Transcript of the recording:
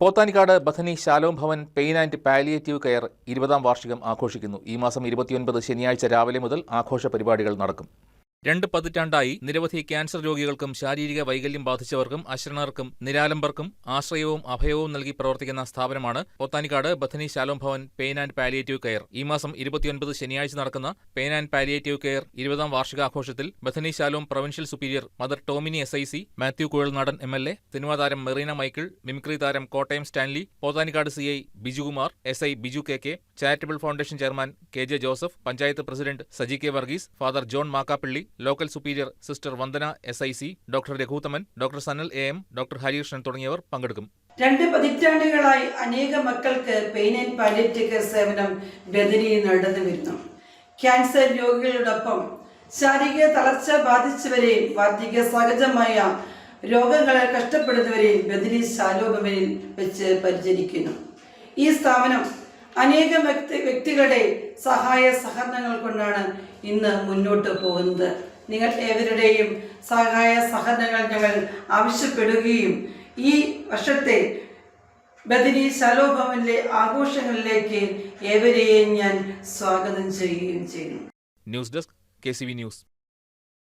Pothanikkad Bethany Shalom Bhavan pain and palliative care ഇരുപതാം വാർഷികം ആഘോഷിക്കുന്നു. ഈ മാസം ഇരുപത്തിയൊൻപത് ശനിയാഴ്ച രാവിലെ മുതൽ ആഘോഷ പരിപാടികൾ നടക്കും. രണ്ട് പതിറ്റാണ്ടായി നിരവധി ക്യാൻസർ രോഗികൾക്കും ശാരീരിക വൈകല്യം ബാധിച്ചവർക്കും അശരണർക്കും നിരാലംബർക്കും ആശ്രയവും അഭയവും നൽകി പ്രവർത്തിക്കുന്ന സ്ഥാപനമാണ് Pothanikkad Bethany Shalom Bhavan pain and palliative care. ഈ മാസം ഇരുപത്തിയൊൻപത് ശനിയാഴ്ച നടക്കുന്ന പെയിൻ ആൻഡ് പാലിയേറ്റീവ് കെയർ ഇരുപതാം വാർഷികാഘോഷത്തിൽ Bethany Shalom provincial superior mother Tomini S I C Mathew Kuzhalnadan M L A cinema താരം മെറീന മൈക്കിൾ മിമിക്രി താരം Kottayam Stanley Pothanikkad C I Bijukumar S I Biju K K charitable foundation chairman K J Joseph panchayat president Saji K Varghese father John Makkappilly local superior sister Vandana S I C doctor Raghuthaman doctor Sanal A M doctor Harikrishnan തുടങ്ങിയവർ പങ്കെടുക്കും. രണ്ട് പതിറ്റാണ്ടുകളായി അനേക മക്കൾക്ക് pain and palliative care സേവനം ബദനിയിൽ നടന്നു വരുന്നു. Cancer രോഗികളോടൊപ്പം ശാരീരിക തളർച്ച ബാധിച്ചവരെയും വാർദ്ധക്യ സഹജമായ രോഗങ്ങളെ കഷ്ടപ്പെടുന്നവരെയും ബദലി ശാലോപമനിൽ വെച്ച് പരിചരിക്കുന്നു. ഈ സ്ഥാപനം അനേകം വ്യക്തി വ്യക്തികളുടെ സഹായ സഹകരണങ്ങൾ കൊണ്ടാണ് ഇന്ന് മുന്നോട്ട് പോകുന്നത്. നിങ്ങൾ ഏവരുടെയും സഹായ സഹകരണങ്ങൾ ഞങ്ങൾ ആവശ്യപ്പെടുകയും ഈ വർഷത്തെ ബദിനി ശലോഭവനിലെ ആഘോഷങ്ങളിലേക്ക് ഏവരെയും ഞാൻ സ്വാഗതം ചെയ്യുകയും ചെയ്യുന്നു. News desk K news.